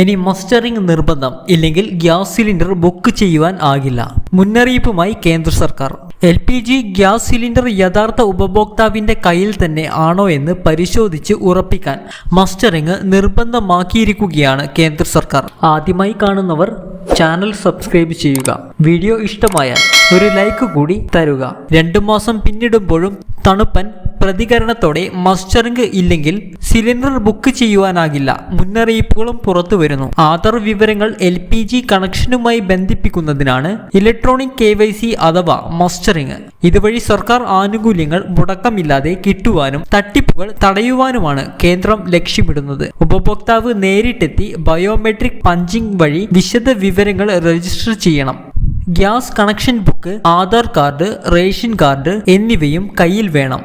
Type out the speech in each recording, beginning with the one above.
ഇനി മസ്റ്ററിംഗ് നിർബന്ധം ഇല്ലെങ്കിൽ ഗ്യാസ് സിലിണ്ടർ ബുക്ക് ചെയ്യുവാൻ ആകില്ല. മുന്നറിയിപ്പുമായി കേന്ദ്ര സർക്കാർ. L P G gas cylinder യഥാർത്ഥ ഉപഭോക്താവിന്റെ കയ്യിൽ തന്നെ ആണോ എന്ന് പരിശോധിച്ച് ഉറപ്പിക്കാൻ മസ്റ്ററിംഗ് നിർബന്ധമാക്കിയിരിക്കുകയാണ് കേന്ദ്ര സർക്കാർ. ആദ്യമായി കാണുന്നവർ ചാനൽ സബ്സ്ക്രൈബ് ചെയ്യുക. വീഡിയോ ഇഷ്ടമായാൽ ഒരു ലൈക്ക് കൂടി തരുക. രണ്ടു മാസം പിന്നിടുമ്പോഴും തണുപ്പൻ പ്രതികരണത്തോടെ മസ്റ്ററിംഗ് ഇല്ലെങ്കിൽ സിലിണ്ടർ ബുക്ക് ചെയ്യുവാനാകില്ല. മുന്നറിയിപ്പുകളും പുറത്തു വരുന്നു. ആധാർ വിവരങ്ങൾ എൽ പി ജി കണക്ഷനുമായി ബന്ധിപ്പിക്കുന്നതിനാണ് ഇലക്ട്രോണിക് കെ വൈ സി അഥവാ മസ്റ്ററിംഗ്. ഇതുവഴി സർക്കാർ ആനുകൂല്യങ്ങൾ മുടക്കമില്ലാതെ കിട്ടുവാനും തട്ടിപ്പുകൾ തടയുവാനുമാണ് കേന്ദ്രം ലക്ഷ്യമിടുന്നത്. ഉപഭോക്താവ് നേരിട്ടെത്തി ബയോമെട്രിക് പഞ്ചിംഗ് വഴി വിശദ വിവരങ്ങൾ രജിസ്റ്റർ ചെയ്യണം. Gas connection book Aadhaar card ration card എന്നിവയും കയ്യിൽ വേണം.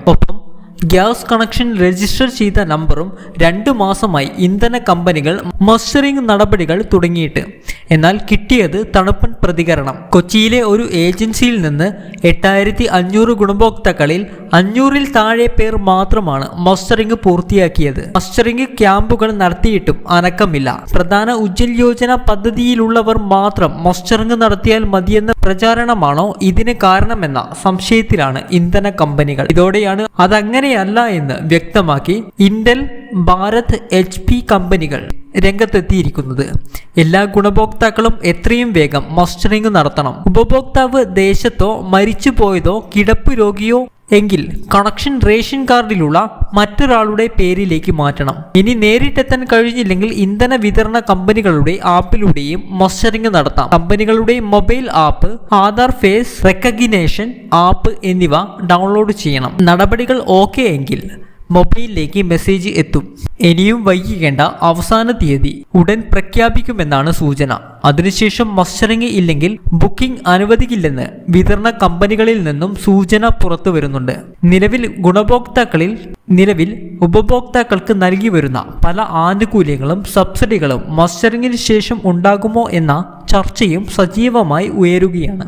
ഗ്യാസ് കണക്ഷൻ രജിസ്റ്റർ ചെയ്ത നമ്പറും രണ്ടു മാസമായി ഇന്ധന കമ്പനികൾ മസ്റ്ററിംഗ് നടപടികൾ തുടങ്ങിയിട്ട്. എന്നാൽ കിട്ടിയത് തണുപ്പൻ പ്രതികരണം. കൊച്ചിയിലെ ഒരു ഏജൻസിയിൽ നിന്ന് എട്ടായിരത്തി അഞ്ഞൂറ് ഗുണഭോക്താക്കളിൽ അഞ്ഞൂറിൽ താഴെ പേർ മാത്രമാണ് മസ്റ്ററിംഗ് പൂർത്തിയാക്കിയത്. മസ്റ്ററിംഗ് ക്യാമ്പുകൾ നടത്തിയിട്ടും അനക്കമില്ല. പ്രധാന ഉജ്ജൽ യോജന പദ്ധതിയിലുള്ളവർ മാത്രം മസ്റ്ററിംഗ് നടത്തിയാൽ മതിയെന്ന പ്രചാരണമാണോ ഇതിന് കാരണമെന്ന സംശയത്തിലാണ് ഇന്ധന കമ്പനികൾ. ഇതോടെയാണ് അതങ്ങനെയല്ല എന്ന് വ്യക്തമാക്കി ഇന്റൽ ഭാരത് എച്ച് കമ്പനികൾ. രംഗത്തെത്തിയിരിക്കുന്നത്. എല്ലാ ഗുണഭോക്താക്കളും എത്രയും വേഗം മസ്റ്ററിംഗ് നടത്തണം. ഉപഭോക്താവ് ദേശത്തോ മരിച്ചുപോയതോ കിടപ്പ് രോഗിയോ എങ്കിൽ കണക്ഷൻ റേഷൻ കാർഡിലുള്ള മറ്റൊരാളുടെ പേരിലേക്ക് മാറ്റണം. ഇനി നേരിട്ടെത്താൻ കഴിഞ്ഞില്ലെങ്കിൽ ഇന്ധന വിതരണ കമ്പനികളുടെ ആപ്പിലൂടെയും മസ്റ്ററിംഗ് നടത്താം. കമ്പനികളുടെ mobile app Aadhaar face recognition app എന്നിവ ഡൗൺലോഡ് ചെയ്യണം. നടപടികൾ ഓക്കെ എങ്കിൽ മൊബൈലിലേക്ക് മെസ്സേജ് എത്തും. ഇനിയും വൈകിക്കേണ്ട അവസാന തീയതി. ഉടൻ പ്രഖ്യാപിക്കുമെന്നാണ് സൂചന. അതിനുശേഷം മസ്റ്ററിംഗ് ഇല്ലെങ്കിൽ ബുക്കിംഗ് അനുവദിക്കില്ലെന്ന് വിതരണ കമ്പനികളിൽ നിന്നും സൂചന പുറത്തു വരുന്നുണ്ട്. നിലവിൽ ഗുണഭോക്താക്കളിൽ നിലവിൽ ഉപഭോക്താക്കൾക്ക് നൽകി വരുന്ന പല ആനുകൂല്യങ്ങളും സബ്സിഡികളും മസ്റ്ററിംഗിന് ശേഷം ഉണ്ടാകുമോ എന്ന ചർച്ചയും സജീവമായി ഉയരുകയാണ്.